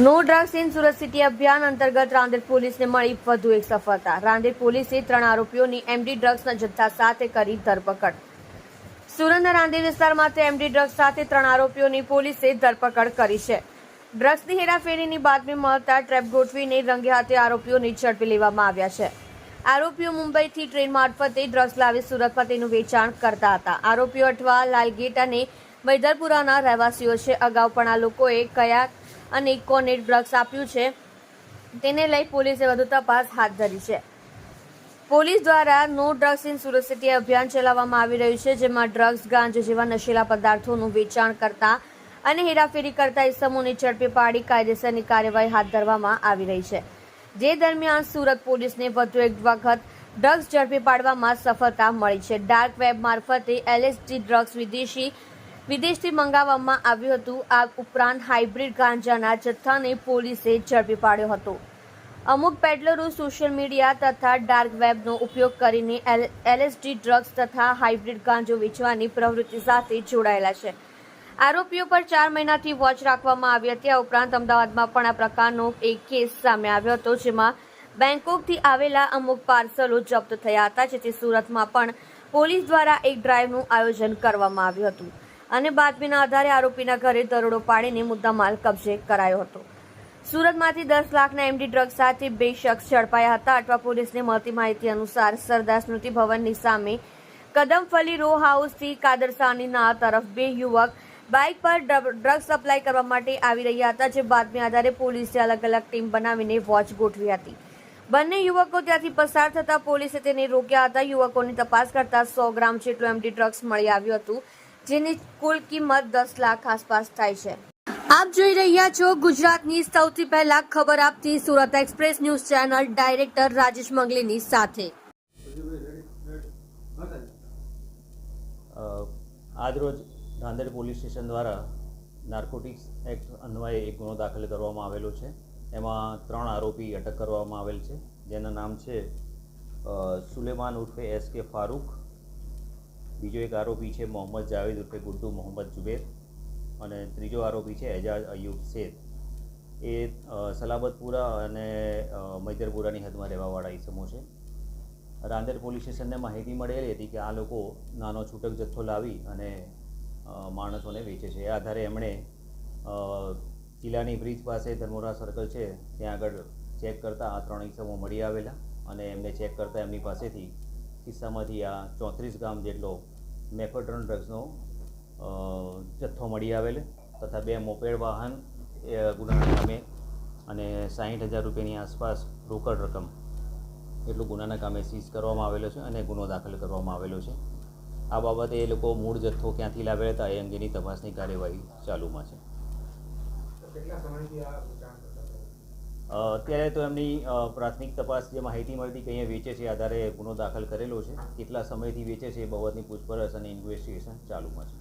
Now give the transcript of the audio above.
No drugs in Surat city અભિયાન અંતર્ગત રાંદેર પોલીસને મળી વધુ એક સફળતા. રાંદેર પોલીસે ત્રણ આરોપીઓની એમડી ડ્રગ્સના જથ્થા સાથે કરી ધરપકડ. સુરતના રાંદેર વિસ્તારમાં એમડી ડ્રગ્સ સાથે ત્રણ આરોપીઓની પોલીસે ધરપકડ કરી છે. ડ્રગ્સની હેરાફેરીની બાતમી મળતા ટ્રેપ ગોઠવીને રંગે હાથે આરોપીઓને ઝડપી લેવામાં આવ્યા છે. આરોપીઓ મુંબઈથી ટ્રેન મારફતે ડ્રગ્સ લાવી સુરતમાં તેનું વેચાણ કરતા હતા. આરોપીઓ અઠવા લાલગેટ અને મૈદરપુરાના રહેવાસીઓ છે. અગાઉ પણ આ લોકોએ કયા અને ઇકોનેટ ડ્રગ્સ આપ્યું છે. તેને લઈ પોલીસે વધુ તપાસ હાથ ધરી છે. પોલીસ દ્વારા no drugs in Surat city અભિયાન ચલાવવામાં આવી રહ્યું છે, જેમાં ડ્રગ્સ, ગાંજ જેવા નશીલા પદાર્થોનું વેચાણ કરતા અને હેરાફેરી કરતા ઇસમોને ઝડપી પાડી કાયદેસરની કાર્યવાહી હાથ ધરવામાં આવી રહી છે. જે દરમિયાન સુરત પોલીસને વધુ એક વખત ડ્રગ્સ ઝડપી પાડવામાં સફળતા મળી છે. ડાર્ક વેબ મારફતે એલએસડી ડ્રગ્સ વિદેશી વિદેશથી મંગાવવામાં આવ્યું હતું. આ ઉપરાંત હાઇબ્રિડ ગાંજાના જથ્થાને પોલીસે ઝડપી પાડ્યો હતો. અમુક પેડલરો સોશિયલ મીડિયા તથા ડાર્ક વેબનો ઉપયોગ કરીને એલ- એલએસડી ડ્રગ્સ તથા હાઇબ્રિડ ગાંજો વેચવાની પ્રવૃત્તિ સાથે જોડાયેલા છે. આરોપીઓ પર ચાર મહિનાથી વોચ રાખવામાં આવી હતી. આ ઉપરાંત અમદાવાદમાં પણ આ પ્રકારનો એક કેસ સામે આવ્યો હતો, જેમાં બેંકોકથી આવેલા અમુક પાર્સલો જપ્ત થયા હતા, જેથી સુરતમાં પણ પોલીસ દ્વારા એક ડ્રાઈવનું આયોજન કરવામાં આવ્યું હતું. અને બાતમીના આધારે આરોપીના ઘરે દરોડો પાડીને મુદ્દામાલ કબજે કરાયો હતો. સુરતમાંથી દસ લાખના એમડી ડ્રગ્સ સાથે બે શખ્સ ઝડપાયા હતા. અટવા પોલીસને મળતી માહિતી અનુસાર સરદાર સ્મૃતિ ભવનની સામે કદમફલી રો હાઉસથી કાદરસાનીના તરફ બે યુવક બાઇક પર ડ્રગ્સ સપ્લાય કરવા માટે આવી રહ્યા હતા, જે બાતમી આધારે પોલીસે અલગ અલગ ટીમ બનાવીને વોચ ગોઠવી હતી. બંને યુવકો ત્યાંથી પસાર થતા પોલીસે તેને રોક્યા હતા. યુવકોની તપાસ કરતા સો ગ્રામ જેટલું એમડી ડ્રગ્સ મળી આવ્યું હતું. જેની કુલ કિંમત દસ લાખ આસપાસ થાય છે. આપ જોઈ રહ્યા છો ગુજરાતની સૌથી પહેલા ખબર આપતી Surat express news channel director Rajesh મંગલીની સાથે. આજરોજ ધાંધેડ પોલીસ સ્ટેશન દ્વારા નાર્કોટિક્સ એક્ટ અન્વયે એક ગુનો દાખલ કરવામાં આવેલો છે. એમાં ત્રણ આરોપી અટક કરવામાં આવેલ છે. જેના નામ છે સુલેમાન ઉર્ફે એસ કે ફારૂક બીજો એક આરોપી છે મોહમ્મદ જાવેદ ઉર્ફે ગુડ્ડુ મોહમ્મદ જુબેર અને ત્રીજો આરોપી છે એજાજ અયુબ શેખ. એ સલાબતપુરા અને મૈદરપુરાની હદમાં રહેવાવાળા ઇસમો છે. રાંદેર પોલીસ સ્ટેશનને માહિતી મળેલી હતી કે આ લોકો નાનો છૂટક જથ્થો લાવી અને માણસોને વેચે છે. એ આધારે એમણે કિલ્લાની બ્રિજ પાસે ધર્મોરા સર્કલ છે, ત્યાં આગળ ચેક કરતાં આ ત્રણ ઇસમો મળી આવેલા અને એમને ચેક કરતાં એમની પાસેથી કિસ્સામાંથી આ ચોત્રીસ ગ્રામ જેટલો મેફેડ્રોન ડ્રગ્સનો જથ્થો મળી આવેલ તથા બે મોપેડ વાહન, એ ગુનાના કામે અને સાહીઠ હજાર રૂપિયાની આસપાસ રોકડ રકમ એટલું ગુનાના કામે સીઝ કરવામાં આવેલો છે અને ગુનો દાખલ કરવામાં આવેલો છે. આ બાબતે એ લોકો મૂળ જથ્થો ક્યાંથી લાવેલા હતા એ અંગેની તપાસની કાર્યવાહી ચાલુમાં છે. કેટલા સમયથી આ વેચાણ કરતા હતા? અ, અત્યારે તો એમની પ્રાથમિક તપાસ જે માહિતી મળતી કે અહીંયા વેચે છે આધારે ગુનો દાખલ કરેલો છે. કેટલા સમયથી વેચે છે એ બાબતની પૂછપરછ અને ઇન્વેસ્ટિગેશન ચાલુમાં છે.